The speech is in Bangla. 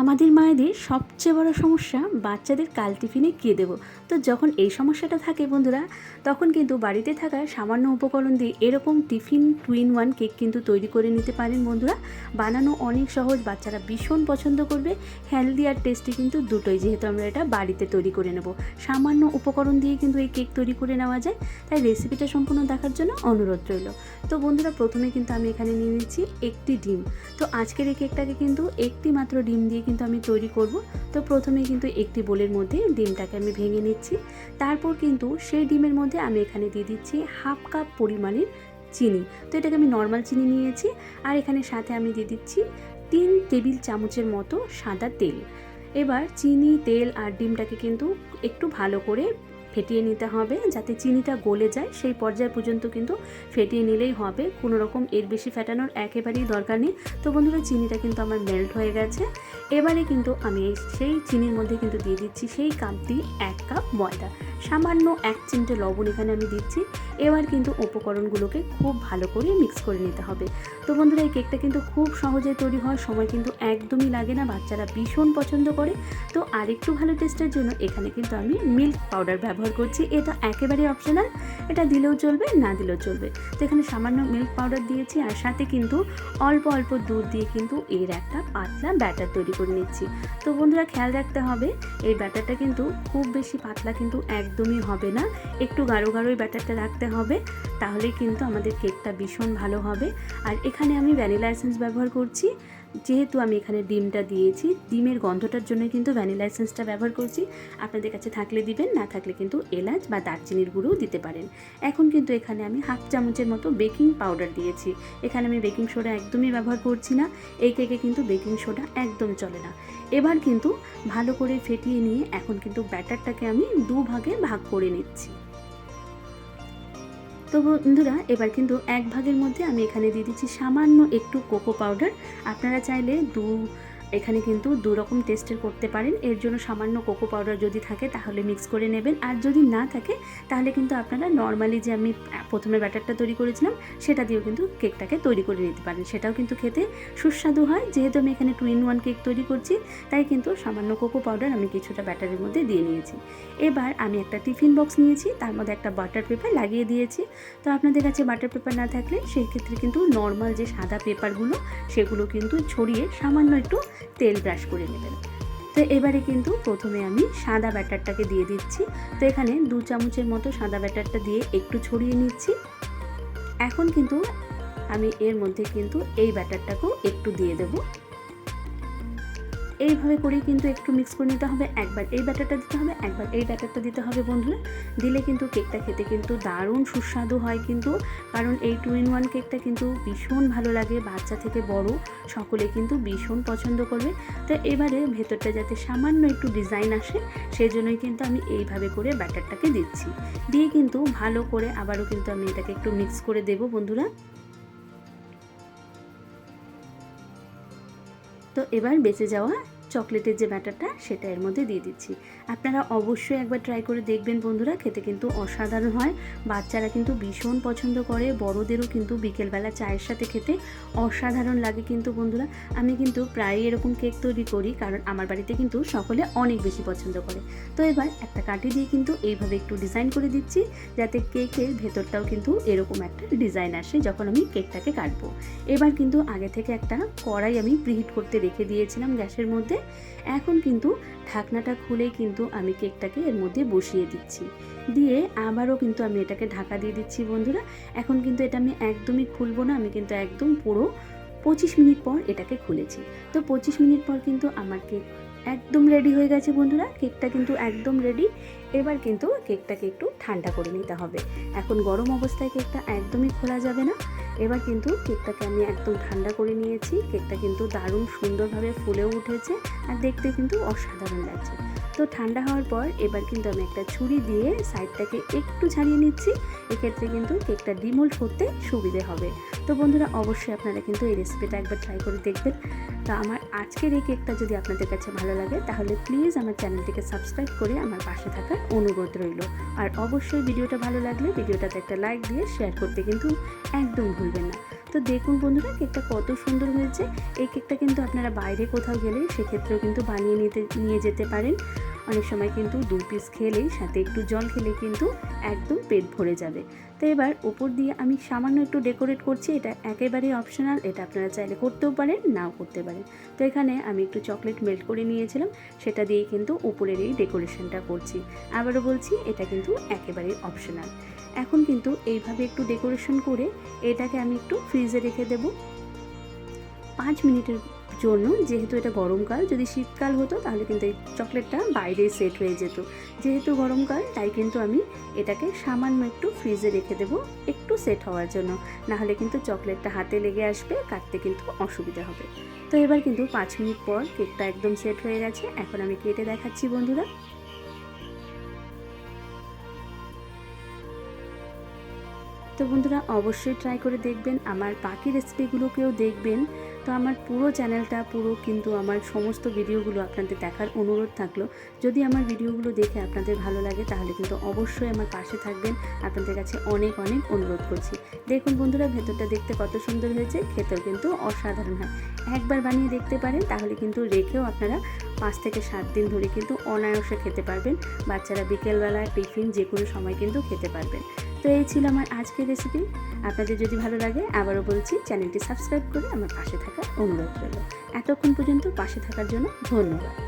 আমাদের মায়েদের সবচেয়ে বড় সমস্যা বাচ্চাদের কাল টিফিনে কী দেবো? তো যখন এই সমস্যাটা থাকে বন্ধুরা, তখন কিন্তু বাড়িতে থাকা সামান্য উপকরণ দিয়ে এরকম tiffin two in one cake কিন্তু তৈরি করে নিতে পারেন বন্ধুরা। বানানো অনেক সহজ, বাচ্চারা ভীষণ পছন্দ করবে। হেলদি আর টেস্টি কিন্তু দুটোই, যেহেতু আমরা এটা বাড়িতে তৈরি করে নেব। সামান্য উপকরণ দিয়ে কিন্তু এই কেক তৈরি করে নেওয়া যায়। তাই রেসিপিটা সম্পূর্ণ দেখার জন্য অনুরোধ রইল। তো বন্ধুরা, প্রথমে কিন্তু আমি এখানে নিয়ে নিচ্ছি একটি ডিম। তো আজকের এই কেকটাকে কিন্তু একটি মাত্র ডিম দিয়ে কিন্তু আমি তৈরি করব। তো প্রথমে কিন্তু একটি বোলের মধ্যে ডিমটাকে আমি ভেঙে নিচ্ছি। তারপর কিন্তু সেই ডিমের মধ্যে আমি এখানে দিয়ে দিচ্ছি হাফ কাপ পরিমাণের চিনি। তো এটাকে আমি নর্মাল চিনি নিয়েছি আর এখানে সাথে আমি দিয়ে দিচ্ছি তিন টেবিল চামচের মতো সাদা তেল। এবার চিনি, তেল আর ডিমটাকে কিন্তু একটু ভালো করে ফেটিয়ে নিতে হবে, যাতে চিনিটা গলে যায়। সেই পর্যায় পর্যন্ত কিন্তু ফেটিয়ে নিলেই হবে। কোনো রকম এর বেশি ফেটানোর একেবারেই দরকার নেই। তো বন্ধুরা, চিনিটা কিন্তু আমার মেল্ট হয়ে গেছে। এবারে কিন্তু আমি সেই চিনির মধ্যে কিন্তু দিয়ে দিচ্ছি সেই কাপ দিয়ে এক কাপ ময়দা। সামান্য এক চিমটে লবণ এখানে আমি দিচ্ছি। এবার কিন্তু উপকরণগুলোকে খুব ভালো করে মিক্স করে নিতে হবে। তো বন্ধুরা, এই কেকটা কিন্তু খুব সহজে তৈরি হওয়ার সময় কিন্তু একদমই লাগে না, বাচ্চারা ভীষণ পছন্দ করে। তো আরেকটু ভালো টেস্টের জন্য এখানে কিন্তু আমি মিল্ক পাউডার ব্যবহার করছি, এটা একেবারেই অপশনাল এটা দিলেও চলবে, না দিলেও চলবে। তো এখানে সামান্য মিল্ক পাউডার দিয়েছি, আর সাথে কিন্তু অল্প অল্প দুধ দিয়ে কিন্তু এর একটা পাতলা ব্যাটার তৈরি করে নিচ্ছি। তো বন্ধুরা, খেয়াল রাখতে হবে, এই ব্যাটারটা কিন্তু খুব বেশি পাতলা কিন্তু একদমই হবে না, একটু গাঢ় গাঢ়ই ব্যাটারটা রাখতে হবে। তাহলে কিন্তু আমাদের কেকটা ভীষণ ভালো হবে। আর এখানে আমি ভ্যানিলা এসেন্স ব্যবহার করছি। যেহেতু আমি এখানে ডিমটা দিয়েছি, ডিমের গন্ধটার জন্য কিন্তু ভ্যানিলা এসেন্সটা ব্যবহার করছি। আপনাদের কাছে থাকলে দিবেন, না থাকলে কিন্তু এলাচ বা দারচিনির গুঁড়োও দিতে পারেন। এখন কিন্তু এখানে আমি হাফ চামচের মতো বেকিং পাউডার দিয়েছি। এখানে আমি বেকিং সোডা একদমই ব্যবহার করছি না। এই কেকে কিন্তু বেকিং সোডা একদম চলে না। এবার কিন্তু ভালো করে ফেটিয়ে নিয়ে এখন কিন্তু ব্যাটারটাকে আমি দু ভাগে ভাগ করে নিচ্ছি। তো বন্ধুরা, এবার কিন্তু এক ভাগের মধ্যে আমি এখানে দিয়ে দিচ্ছি সামান্য একটু কোকো পাউডার। আপনারা চাইলে দু এখানে কিন্তু দু রকম টেস্টের করতে পারেন। এর জন্য সামান্য কোকো পাউডার যদি থাকে, তাহলে মিক্স করে নেবেন। আর যদি না থাকে, তাহলে কিন্তু আপনারা নর্মালি যে আমি প্রথমে ব্যাটারটা তৈরি করেছিলাম, সেটা দিয়েও কিন্তু কেকটাকে তৈরি করে নিতে পারেন। সেটাও কিন্তু খেতে সুস্বাদু হয়। যেহেতু আমি এখানে টু ইন ওয়ান কেক তৈরি করছি, তাই কিন্তু সামান্য কোকো পাউডার আমি কিছুটা ব্যাটারের মধ্যে দিয়ে নিয়েছি। এবার আমি একটা টিফিন বক্স নিয়েছি, তার মধ্যে একটা বাটার পেপার লাগিয়ে দিয়েছি। তো আপনাদের কাছে বাটার পেপার না থাকলে, সেই ক্ষেত্রে কিন্তু নর্মাল যে সাদা পেপারগুলো সেগুলো কিন্তু ছড়িয়ে সামান্য একটু তেল ব্রাশ করে নেবেন। তো এবারে কিন্তু প্রথমে আমি সাদা ব্যাটারটাকে দিয়ে দিচ্ছি। তো এখানে দু চামচের মতো সাদা ব্যাটারটা দিয়ে একটু ছড়িয়ে নিচ্ছি। এখন কিন্তু আমি এর মধ্যে কিন্তু এই ব্যাটারটাকেও একটু দিয়ে দেবো। এইভাবে করেই কিন্তু একটু মিক্স করে নিতে হবে। একবার এই ব্যাটারটা দিতে হবে, একবার এই ব্যাটারটা দিতে হবে বন্ধুরা। দিলে কিন্তু কেকটা খেতে কিন্তু দারুণ সুস্বাদু হয় কিন্তু, কারণ এই টু ইন ওয়ান কেকটা কিন্তু ভীষণ ভালো লাগে, বাচ্চা থেকে বড় সকলে কিন্তু ভীষণ পছন্দ করবে। তো এবারে ভেতরটা যাতে সামান্য একটু ডিজাইন আসে সেই জন্যই কিন্তু আমি এইভাবে করে ব্যাটারটাকে দিচ্ছি। দিয়ে কিন্তু ভালো করে আবারও কিন্তু আমি এটাকে একটু মিক্স করে দেবো বন্ধুরা। তো এবার বেঁচে যাওয়া চকলেটের যে ব্যাটারটা, সেটা এর মধ্যে দিয়ে দিচ্ছি। আপনারা অবশ্যই একবার ট্রাই করে দেখবেন বন্ধুরা, খেতে কিন্তু অসাধারণ হয়। বাচ্চারা কিন্তু ভীষণ পছন্দ করে, বড়দেরও কিন্তু বিকেলবেলা চায়ের সাথে খেতে অসাধারণ লাগে কিন্তু বন্ধুরা। আমি কিন্তু প্রায়ই এরকম কেক তৈরি করি, কারণ আমার বাড়িতে কিন্তু সকলে অনেক বেশি পছন্দ করে। তো এবার একটা কাঠি দিয়ে কিন্তু এইভাবে একটু ডিজাইন করে দিচ্ছি, যাতে কেকের ভেতরটাও কিন্তু এরকম একটা ডিজাইন আসে যখন আমি কেকটাকে কাটবো। এবার কিন্তু আগে থেকে একটা কড়াই আমি প্রিহিট করতে রেখে দিয়েছিলাম গ্যাসের মধ্যে। এখন কিন্তু ঢাকনাটা খুলে কিন্তু আমি কেকটাকে এর মধ্যে বসিয়ে দিচ্ছি। দিয়ে আবারও কিন্তু আমি এটাকে ঢাকা দিয়ে দিচ্ছি বন্ধুরা। এখন কিন্তু এটা আমি একদমই খুলবো না, আমি কিন্তু একদম পুরো পঁচিশ মিনিট পর এটাকে খুলেছি। তো পঁচিশ মিনিট পর কিন্তু আমার কেক একদম রেডি হয়ে গেছে বন্ধুরা। কেকটা কিন্তু একদম রেডি। এবার কিন্তু কেকটাকে একটু ঠান্ডা করে নিতে হবে। এখন গরম অবস্থায় কেকটা একদমই খোলা যাবে না। এবার কিন্তু কেকটাকে আমি একদম ঠান্ডা করে নিয়েছি। কেকটা কিন্তু দারুণ সুন্দরভাবে ফুলেও উঠেছে আর দেখতে কিন্তু অসাধারণ লাগছে। তো ঠান্ডা হওয়ার পর এবার কিন্তু আমি একটা ছুরি দিয়ে সাইডটাকে একটু ছাড়িয়ে নিচ্ছি। এক্ষেত্রে কিন্তু কেকটা ডিমোল্ড করতে সুবিধে হবে। তো বন্ধুরা, অবশ্যই আপনারা কিন্তু এই রেসিপিটা একবার ট্রাই করে দেখবেন। তো আমার আজকের এই কেকটা যদি আপনাদের কাছে ভালো লাগে, তাহলে প্লিজ আমার চ্যানেলটিকে সাবস্ক্রাইব করে আমার পাশে থাকার অনুরোধ রইল। আর অবশ্যই ভিডিওটা ভালো লাগলে ভিডিওটাতে একটা লাইক দিয়ে শেয়ার করতে কিন্তু একদম ভুলবেন না। তো দেখুন বন্ধুরা, কেকটা কত সুন্দর হয়েছে। এই কেকটা কিন্তু আপনারা বাইরে কোথাও গেলে সেক্ষেত্রেও কিন্তু বানিয়ে নিতে, নিয়ে যেতে পারেন। অনেক সময় কিন্তু দু পিস খেলেই সাথে একটু জল খেলে কিন্তু একদম পেট ভরে যাবে। তো এবার ওপর দিয়ে আমি সামান্য একটু ডেকোরেট করছি, এটা একেবারেই অপশনাল এটা আপনারা চাইলে করতেও পারেন, নাও করতে পারেন। তো এখানে আমি একটু চকলেট মেল্ট করে নিয়েছিলাম, সেটা দিয়ে কিন্তু উপরের এই ডেকোরেশনটা করছি। আবারও বলছি, এটা কিন্তু একেবারেই অপশনাল এখন কিন্তু এইভাবে একটু ডেকোরেশন করে এটাকে আমি একটু ফ্রিজে রেখে দেব। পাঁচ মিনিটের জন্য, যেহেতু এটা গরমকাল, যদি শীতকাল হতো তাহলে কিন্তু এই চকলেটটা বাইরেই সেট হয়ে যেত। যেহেতু গরমকাল, তাই কিন্তু আমি এটাকে সামান্য একটু ফ্রিজে রেখে দেবো একটু সেট হওয়ার জন্য। নাহলে কিন্তু চকলেটটা হাতে লেগে আসবে, কাটতে কিন্তু অসুবিধা হবে। তো এবার কিন্তু পাঁচ মিনিট পর কেকটা একদম সেট হয়ে গেছে। এখন আমি কেটে দেখাচ্ছি বন্ধুরা। তো বন্ধুরা অবশ্যই ট্রাই করে দেখবেন। আমার বাকি রেসিপিগুলোকেও দেখবেন, তো আমার পুরো চ্যানেলটা পুরো কিন্তু আমার সমস্ত ভিডিওগুলো আপনাদের দেখার অনুরোধ থাকল। যদি আমার ভিডিওগুলো দেখে আপনাদের ভালো লাগে, তাহলে কিন্তু অবশ্যই আমার পাশে থাকবেন। আপনাদের কাছে অনেক অনেক অনুরোধ করছি। দেখুন বন্ধুরা, ভেতরটা দেখতে কত সুন্দর হয়েছে, খেতেও কিন্তু অসাধারণ হয়। একবার বানিয়ে দেখতে পারেন, তাহলে কিন্তু রেখেও আপনারা পাঁচ থেকে সাত দিন ধরে কিন্তু অনায়াসে খেতে পারবেন। বাচ্চারা বিকেলবেলা টিফিন যে কোনো সময় কিন্তু খেতে পারবেন। তো এই ছিল আমার আজকের রেসিপি আপনাদের যদি ভালো লাগে, আবারও বলছি, চ্যানেলটি সাবস্ক্রাইব করে আমার পাশে থাকার অনুরোধ রইল। এতক্ষণ পর্যন্ত পাশে থাকার জন্য ধন্যবাদ।